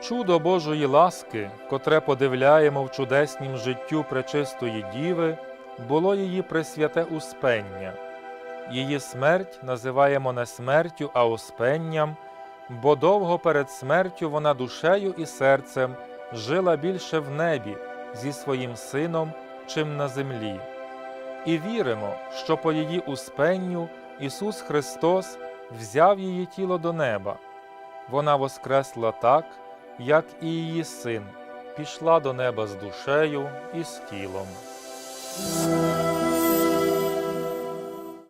Чудо Божої ласки, котре подивляємо в чудеснім життю пречистої діви, було її пресвяте успення. Її смерть називаємо не смертю, а успенням, бо довго перед смертю вона душею і серцем жила більше в небі зі своїм сином, чим на землі. І віримо, що по її успенню Ісус Христос взяв її тіло до неба. Вона воскресла так, як і її син, пішла до неба з душею і з тілом.